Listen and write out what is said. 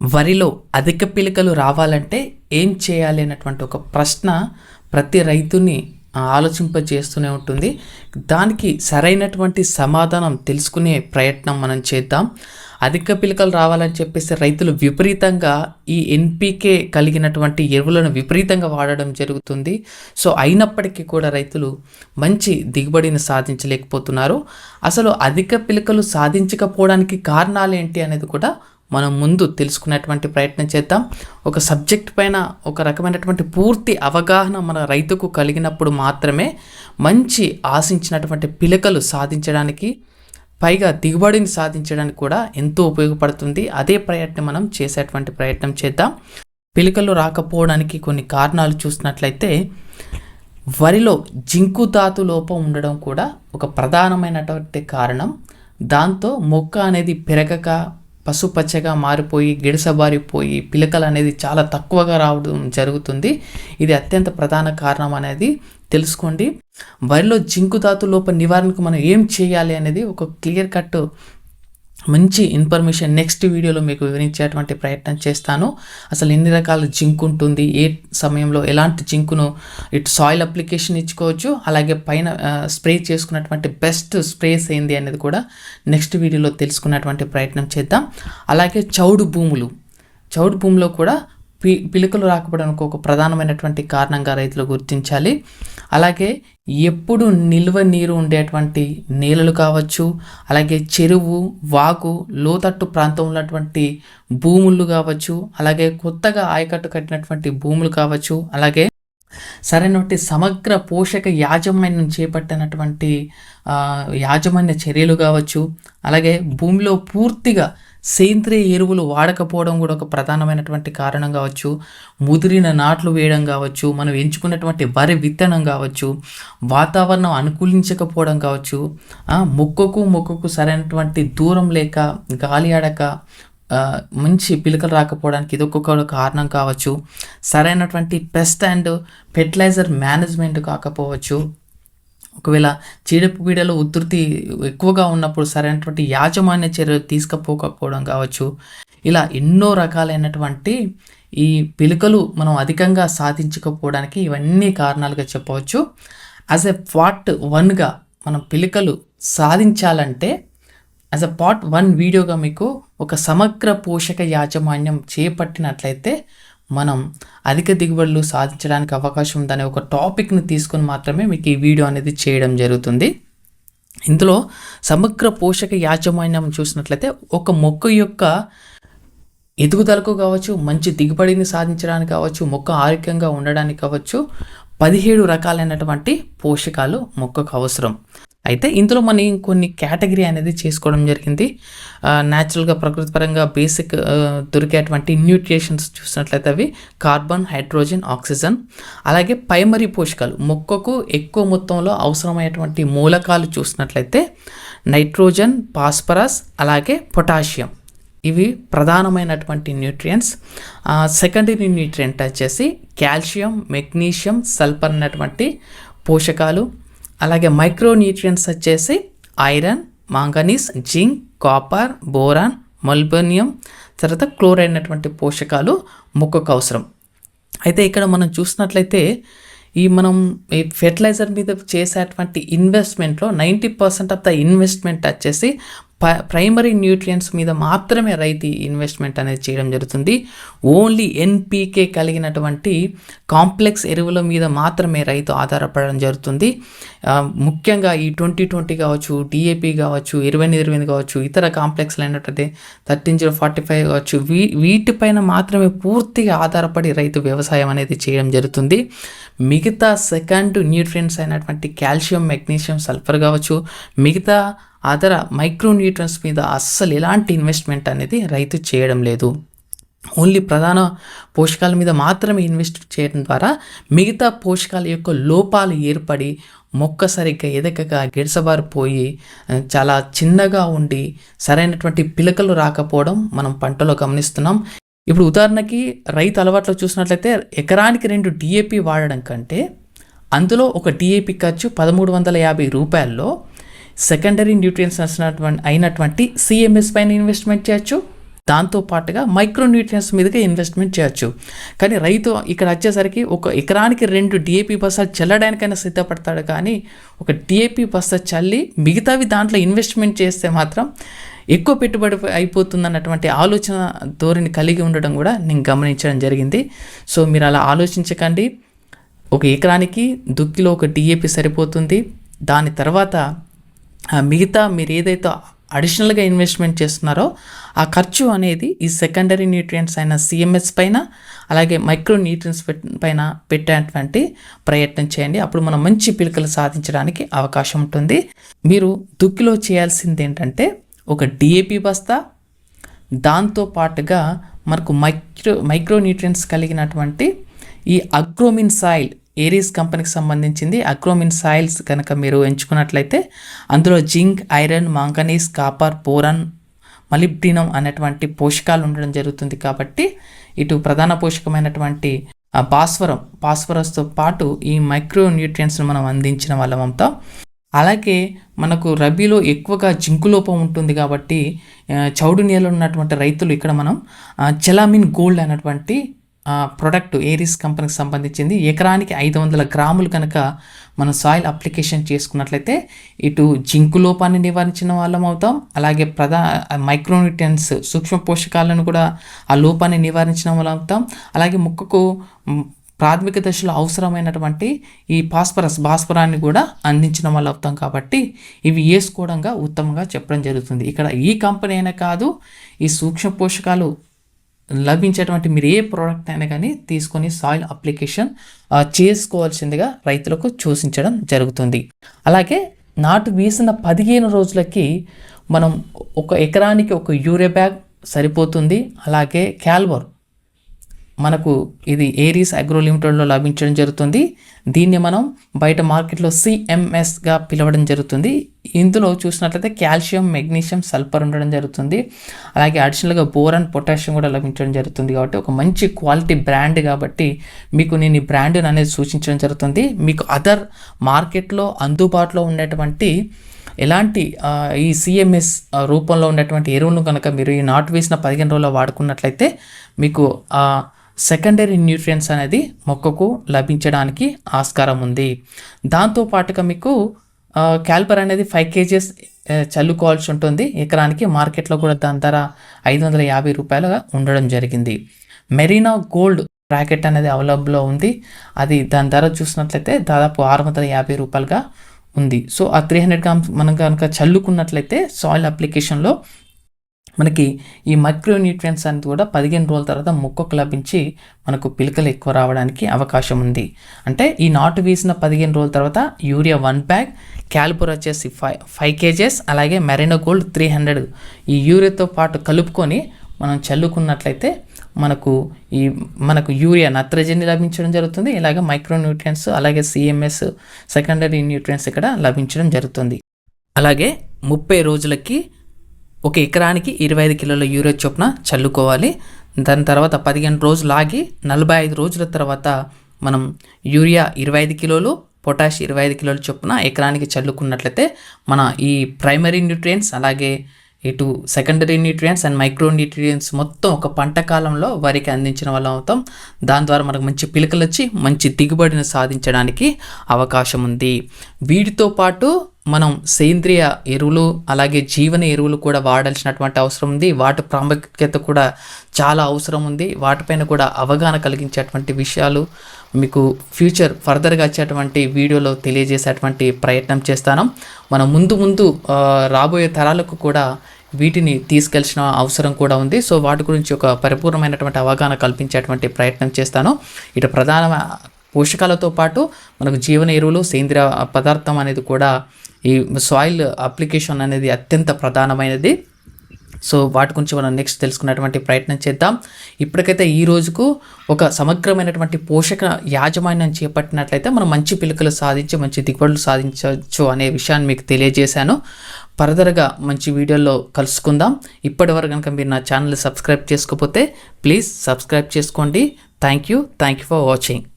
వరిలో అధిక పిలకలు రావాలంటే ఏం చేయాలి అన్నటువంటి ఒక ప్రశ్న ప్రతి రైతుని ఆలోచింపజేస్తూనే ఉంటుంది. దానికి సరైనటువంటి సమాధానం తెలుసుకునే ప్రయత్నం మనం చేద్దాం. అధిక పిలకలు రావాలని చెప్పేసి రైతులు విపరీతంగా ఈ ఎన్పికే కలిగినటువంటి ఎరువులను విపరీతంగా వాడడం జరుగుతుంది. సో అయినప్పటికీ కూడా రైతులు మంచి దిగుబడిని సాధించలేకపోతున్నారు. అసలు అధిక పిలకలు సాధించకపోవడానికి కారణాలు ఏంటి అనేది కూడా మనం ముందు తెలుసుకునేటువంటి ప్రయత్నం చేద్దాం. ఒక సబ్జెక్ట్ పైన ఒక రకమైనటువంటి పూర్తి అవగాహన మన రైతుకు కలిగినప్పుడు మాత్రమే మంచి ఆశించినటువంటి పిలకలు సాధించడానికి పైగా దిగుబడిని సాధించడానికి కూడా ఎంతో ఉపయోగపడుతుంది. అదే ప్రయత్నం మనం చేసేటువంటి ప్రయత్నం చేద్దాం. పిలకలు రాకపోవడానికి కొన్ని కారణాలు చూసినట్లయితే వరిలో జింకు ధాతు లోపం ఉండడం కూడా ఒక ప్రధానమైనటువంటి కారణం. దాంతో మొక్క అనేది పెరగక పసుపచ్చగా మారిపోయి గిడసబారిపోయి పిలకలు అనేది చాలా తక్కువగా రావడం జరుగుతుంది. ఇది అత్యంత ప్రధాన కారణం అనేది తెలుసుకోండి. వరిలో జింకు ధాతు లోప నివారణకు మనం ఏం చేయాలి అనేది ఒక క్లియర్ కట్ మంచి ఇన్ఫర్మేషన్ నెక్స్ట్ వీడియోలో మీకు వివరించేటువంటి ప్రయత్నం చేస్తాను. అసలు ఎన్ని రకాల జింక్ ఉంటుంది ఏ సమయంలో ఎలాంటి జింకును ఇటు సాయిల్ అప్లికేషన్ ఇచ్చుకోవచ్చు అలాగే పైన స్ప్రే చేసుకున్నటువంటి బెస్ట్ స్ప్రేస్ ఏంది అనేది కూడా నెక్స్ట్ వీడియోలో తెలుసుకున్నటువంటి ప్రయత్నం చేద్దాం. అలాగే చౌడు భూములు. చౌడు భూమిలో కూడా పి పిలుకలు రాకపోవడానికి ఒక ప్రధానమైనటువంటి కారణంగా రైతులు గుర్తించాలి. అలాగే ఎప్పుడు నిల్వ నీరు ఉండేటువంటి నేలలు కావచ్చు అలాగే చెరువు వాగు లోతట్టు ప్రాంతం ఉన్నటువంటి భూములు కావచ్చు అలాగే కొత్తగా ఆయకట్టు కట్టినటువంటి భూములు కావచ్చు అలాగే సరైనటువంటి సమగ్ర పోషక యాజమాన్యం చేపట్టినటువంటి యాజమాన్య చర్యలు కావచ్చు అలాగే భూమిలో పూర్తిగా సేంద్రియ ఎరువులు వాడకపోవడం కూడా ఒక ప్రధానమైనటువంటి కారణం కావచ్చు. ముదిరిన నాట్లు వేయడం కావచ్చు. మనం ఎంచుకున్నటువంటి వరి విత్తనం కావచ్చు. వాతావరణం అనుకూలించకపోవడం కావచ్చు. మొక్కకు మొక్కకు సరైనటువంటి దూరం లేక గాలి ఆడక మంచి పిలకలు రాకపోవడానికి ఇది ఒక్కొక్క కారణం కావచ్చు. సరైనటువంటి పెస్ట్ అండ్ ఫెర్టిలైజర్ మేనేజ్మెంట్ కాకపోవచ్చు. ఒకవేళ చీడపీడలు ఉధృతి ఎక్కువగా ఉన్నప్పుడు సరైనటువంటి యాజమాన్య చర్యలు తీసుకపోకపోవడం కావచ్చు. ఇలా ఎన్నో రకాలైనటువంటి ఈ పిలుకలు మనం అధికంగా సాధించకపోవడానికి ఇవన్నీ కారణాలుగా చెప్పవచ్చు. యాజ్ ఎ పార్ట్ వన్గా మనం పిలుకలు సాధించాలంటే యాజ్ అ పార్ట్ వన్ వీడియోగా మీకు ఒక సమగ్ర పోషక యాజమాన్యం చేపట్టినట్లయితే మనం అధిక దిగుబడులు సాధించడానికి అవకాశం ఉందనే ఒక టాపిక్ని తీసుకొని మాత్రమే మీకు ఈ వీడియో అనేది చేయడం జరుగుతుంది. ఇందులో సమగ్ర పోషక యాజమాన్యం చూసినట్లయితే ఒక మొక్క యొక్క ఎదుగుదలకు కావచ్చు మంచి దిగుబడిని సాధించడానికి కావచ్చు మొక్క ఆరోగ్యంగా ఉండడానికి కావచ్చు పదిహేడు రకాలైనటువంటి పోషకాలు మొక్కకు అవసరం. అయితే ఇందులో మనం కొన్ని కేటగిరీ అనేది చేసుకోవడం జరిగింది. న్యాచురల్గా ప్రకృతిపరంగా బేసిక్ దొరికేటువంటి న్యూట్రిషన్స్ చూసినట్లయితే అవి కార్బన్ హైడ్రోజన్ ఆక్సిజన్ అలాగే ప్రైమరీ పోషకాలు మొక్కకు ఎక్కువ మొత్తంలో అవసరమైనటువంటి మూలకాలు చూసినట్లయితే నైట్రోజన్ ఫాస్ఫరస్ అలాగే పొటాషియం ఇవి ప్రధానమైనటువంటి న్యూట్రియంట్స్ సెకండరీ న్యూట్రియంట్ వచ్చేసి కాల్షియం మెగ్నీషియం సల్ఫర్ అనేటువంటి పోషకాలు. అలాగే మైక్రో న్యూట్రియన్స్ వచ్చేసి iron manganese zinc copper boron molybdenum తర్వాత క్లోరైడ్ అయినటువంటి పోషకాలు మొక్కకు అవసరం. అయితే ఇక్కడ మనం చూసినట్లయితే ఈ మనం ఈ ఫెర్టిలైజర్ మీద చేసేటువంటి ఇన్వెస్ట్మెంట్లో ninety percent of the investment వచ్చేసి ప్రైమరీ న్యూట్రియంట్స్ మీద మాత్రమే రైతు ఇన్వెస్ట్మెంట్ అనేది చేయడం జరుగుతుంది. ఓన్లీ ఎన్పీకే కలిగినటువంటి కాంప్లెక్స్ ఎరువుల మీద మాత్రమే రైతు ఆధారపడడం జరుగుతుంది. ముఖ్యంగా ఈ ట్వంటీ ట్వంటీ కావచ్చు డిఏపి కావచ్చు ఇరవై ఇరవై కావచ్చు ఇతర కాంప్లెక్స్లు అయినట్టు థర్టీన్ జీరో ఫార్టీ ఫైవ్ కావచ్చు వీ వీటిపైన మాత్రమే పూర్తిగా ఆధారపడి రైతు వ్యవసాయం అనేది చేయడం జరుగుతుంది. మిగతా సెకండ్ న్యూట్రియంట్స్ అయినటువంటి కాల్షియం మెగ్నీషియం సల్ఫర్ కావచ్చు మిగతా అదర మైక్రోన్యూట్రన్స్ మీద అస్సలు ఎలాంటి ఇన్వెస్ట్మెంట్ అనేది రైతు చేయడం లేదు. ఓన్లీ ప్రధాన పోషకాల మీద మాత్రమే ఇన్వెస్ట్ చేయడం ద్వారా మిగతా పోషకాల యొక్క లోపాలు ఏర్పడి మొక్క సరిగ్గా ఎదగక గిడసబారిపోయి చాలా చిన్నగా ఉండి సరైనటువంటి పిలకలు రాకపోవడం మనం పంటలో గమనిస్తున్నాం. ఇప్పుడు ఉదాహరణకి రైతు అలవాట్లో చూసినట్లయితే ఎకరానికి రెండు డిఏపి వాడడం కంటే అందులో ఒక డిఏపి ఖర్చు పదమూడు వందల యాభై రూపాయల్లో సెకండరీ న్యూట్రియన్స్ అయినటువంటి సిఎంఎస్ పైన ఇన్వెస్ట్మెంట్ చేయొచ్చు. దాంతో పాటుగా మైక్రో న్యూట్రియన్స్ మీదుగా ఇన్వెస్ట్మెంట్ చేయొచ్చు. కానీ రైతు ఇక్కడ వచ్చేసరికి ఒక ఎకరానికి రెండు డిఏపి బస్తాలు చల్లడానికైనా సిద్ధపడతాడు కానీ ఒక డిఏపి బస్స చల్లి మిగతావి దాంట్లో ఇన్వెస్ట్మెంట్ చేస్తే మాత్రం ఎక్కువ పెట్టుబడి అయిపోతుంది అన్నటువంటి ఆలోచన ధోరణి కలిగి ఉండడం కూడా నేను గమనించడం జరిగింది. సో మీరు అలా ఆలోచించకండి. ఒక ఎకరానికి దుక్కిలో ఒక డిఏపి సరిపోతుంది. దాని తర్వాత మిగతా మీరు ఏదైతే అడిషనల్గా ఇన్వెస్ట్మెంట్ చేస్తున్నారో ఆ ఖర్చు అనేది ఈ సెకండరీ న్యూట్రియంట్స్ అయిన సిఎంఎస్ పైన అలాగే మైక్రో న్యూట్రియన్స్ పైన పెట్టేటువంటి ప్రయత్నం చేయండి. అప్పుడు మనం మంచి పిలుకలు సాధించడానికి అవకాశం ఉంటుంది. మీరు దుక్కిలో చేయాల్సింది ఏంటంటే ఒక డిఏపి బస్తా దాంతో పాటుగా మనకు మైక్రో మైక్రో న్యూట్రియన్స్ కలిగినటువంటి ఈ అగ్రోమిన్ సాయిల్ ఏరీస్ కంపెనీకి సంబంధించింది అక్రోమిన్ సాయిల్స్ కనుక మీరు ఎంచుకున్నట్లయితే అందులో zinc iron manganese copper boron molybdenum అనేటువంటి పోషకాలు ఉండడం జరుగుతుంది కాబట్టి ఇటు ప్రధాన పోషకమైనటువంటి భాస్వరం భాస్వరస్తో పాటు ఈ మైక్రో న్యూట్రియంట్స్ను మనం అందించిన వాళ్ళం అంతా అలాగే మనకు రబీలో ఎక్కువగా జింకు లోపం ఉంటుంది కాబట్టి చౌడు నేలలో ఉన్నటువంటి రైతులు ఇక్కడ మనం చెలామిన్ గోల్డ్ అనేటువంటి ప్రొడక్ట్ ఏరిస్ కంపెనీకి సంబంధించింది? ఎకరానికి ఐదు వందల గ్రాములు కనుక మనం సాయిల్ అప్లికేషన్ చేసుకున్నట్లయితే ఇటు జింకు లోపాన్ని నివారించిన వాళ్ళం అవుతాం. అలాగే ప్రధా మైక్రోన్యూట్రియన్స్ సూక్ష్మ పోషకాలను కూడా ఆ లోపాన్ని నివారించిన వాళ్ళం అవుతాం. అలాగే మొక్కకు ప్రాథమిక దశలో అవసరమైనటువంటి ఈ పాస్పరస్ భాస్పరాన్ని కూడా అందించిన వాళ్ళు అవుతాం కాబట్టి ఇవి వేసుకోవడంగా ఉత్తమంగా చెప్పడం జరుగుతుంది. ఇక్కడ ఈ కంపెనీ అయినా కాదు ఈ సూక్ష్మ పోషకాలు లభించేటువంటి మీరు ఏ ప్రోడక్ట్ అయినా కానీ తీసుకొని సాయిల్ అప్లికేషన్ చేసుకోవాల్సిందిగా రైతులకు సూచించడం జరుగుతుంది. అలాగే నాటు వేసిన పదిహేను రోజులకి మనం ఒక ఎకరానికి ఒక యూరియా బ్యాగ్ సరిపోతుంది. అలాగే క్యాల్వర్ మనకు ఇది ఏరీస్ అగ్రో లిమిటెడ్లో లభించడం జరుగుతుంది. దీన్ని మనం బయట మార్కెట్లో సిఎంఎస్గా పిలవడం జరుగుతుంది. ఇందులో చూసినట్లయితే కాల్షియం మెగ్నీషియం సల్ఫర్ ఉండడం జరుగుతుంది. అలాగే అడిషనల్గా బోరన్ పొటాషియం కూడా లభించడం జరుగుతుంది కాబట్టి ఒక మంచి క్వాలిటీ బ్రాండ్ కాబట్టి మీకు నేను ఈ బ్రాండ్ అనేది సూచించడం జరుగుతుంది. మీకు అదర్ మార్కెట్లో అందుబాటులో ఉండేటువంటి ఎలాంటి ఈ సిఎంఎస్ రూపంలో ఉన్నటువంటి ఎరువును కనుక మీరు ఈ నాటు వేసిన పదిహేను రోజుల్లో వాడుకున్నట్లయితే మీకు సెకండరీ న్యూట్రియన్స్ అనేది మొక్కకు లభించడానికి ఆస్కారం ఉంది. దాంతోపాటుగా మీకు క్యాల్పర్ అనేది ఫైవ్ కేజీస్ చల్లుకోవాల్సి ఉంటుంది. ఎకరానికి మార్కెట్లో కూడా దాని ధర ఐదు వందల యాభై రూపాయలుగా ఉండడం జరిగింది. మెరీనా గోల్డ్ ప్యాకెట్ అనేది అవైలబుల్లో ఉంది. అది దాని ధర చూసినట్లయితే దాదాపు ఆరు వందల యాభై రూపాయలుగా ఉంది. సో ఆ త్రీ హండ్రెడ్ గ్రామ్స్ మనం కనుక చల్లుకున్నట్లయితే సాయిల్ అప్లికేషన్లో మనకి ఈ మైక్రో న్యూట్రియన్స్ అనేది కూడా పదిహేను రోజుల తర్వాత మొక్కకు లభించి మనకు పిలకలు ఎక్కువ రావడానికి అవకాశం ఉంది. అంటే ఈ నాటు వేసిన పదిహేను రోజుల తర్వాత యూరియా వన్ బ్యాగ్ క్యాల్పూర్ వచ్చేసి ఫైవ్ ఫైవ్ కేజెస్ అలాగే మెరైనో గోల్డ్ త్రీ హండ్రెడ్. ఈ యూరియాతో పాటు కలుపుకొని మనం చల్లుకున్నట్లయితే మనకు ఈ మనకు యూరియా నత్రజని లభించడం జరుగుతుంది. ఇలాగే మైక్రో న్యూట్రియన్స్ అలాగే సిఎంఎస్ సెకండరీ న్యూట్రియన్స్ ఇక్కడ లభించడం జరుగుతుంది. అలాగే ముప్పై రోజులకి ఒక ఎకరానికి ఇరవై ఐదు కిలోల యూరియా చొప్పున చల్లుకోవాలి. దాని తర్వాత పదిహేను రోజులు ఆగి నలభై ఐదు రోజుల తర్వాత మనం యూరియా ఇరవై ఐదు కిలోలు పొటాష్ ఇరవై ఐదు కిలోల చొప్పున ఎకరానికి చల్లుకున్నట్లయితే మన ఈ ప్రైమరీ న్యూట్రియంట్స్ అలాగే ఇటు secondary nutrients and micro nutrients మొత్తం ఒక పంట కాలంలో వరికి అందించిన వాళ్ళం అవుతాం. దాని ద్వారా మనకు మంచి పిలకలు వచ్చి మంచి దిగుబడిని సాధించడానికి అవకాశం ఉంది. వీటితో పాటు మనం సేంద్రియ ఎరువులు అలాగే జీవన ఎరువులు కూడా వాడాల్సినటువంటి అవసరం ఉంది. వాటి ప్రాముఖ్యత కూడా చాలా అవసరం ఉంది. వాటిపైన కూడా అవగాహన కలిగించేటువంటి విషయాలు మీకు ఫ్యూచర్ ఫర్దర్గా వచ్చేటువంటి వీడియోలో తెలియజేసేటువంటి ప్రయత్నం చేస్తాను. మనం ముందు ముందు రాబోయే తరాలకు కూడా వీటిని తీసుకెళ్ళిన అవసరం కూడా ఉంది. సో వాటి గురించి ఒక పరిపూర్ణమైనటువంటి అవగాహన కల్పించేటువంటి ప్రయత్నం చేస్తాను. ఇటు ప్రధాన పోషకాలతో పాటు మనకు జీవన ఎరువులు సేంద్రియ పదార్థం అనేది కూడా ఈ సాయిల్ అప్లికేషన్ అనేది అత్యంత ప్రధానమైనది. సో వాటి గురించి మనం నెక్స్ట్ తెలుసుకున్నటువంటి ప్రయత్నం చేద్దాం. ఇప్పటికైతే ఈ రోజుకు ఒక సమగ్రమైనటువంటి పోషక యాజమాన్యం చేపట్టినట్లయితే మనం మంచి పిలుకలు సాధించి మంచి దిగుబడులు సాధించవచ్చు అనే విషయాన్ని మీకు తెలియజేశాను. ఫర్దర్గా మంచి వీడియోల్లో కలుసుకుందాం. ఇప్పటివరకు కనుక మీరు నా ఛానల్ సబ్స్క్రైబ్ చేసుకోకపోతే ప్లీజ్ సబ్స్క్రైబ్ చేసుకోండి. Thank you. Thank you for watching.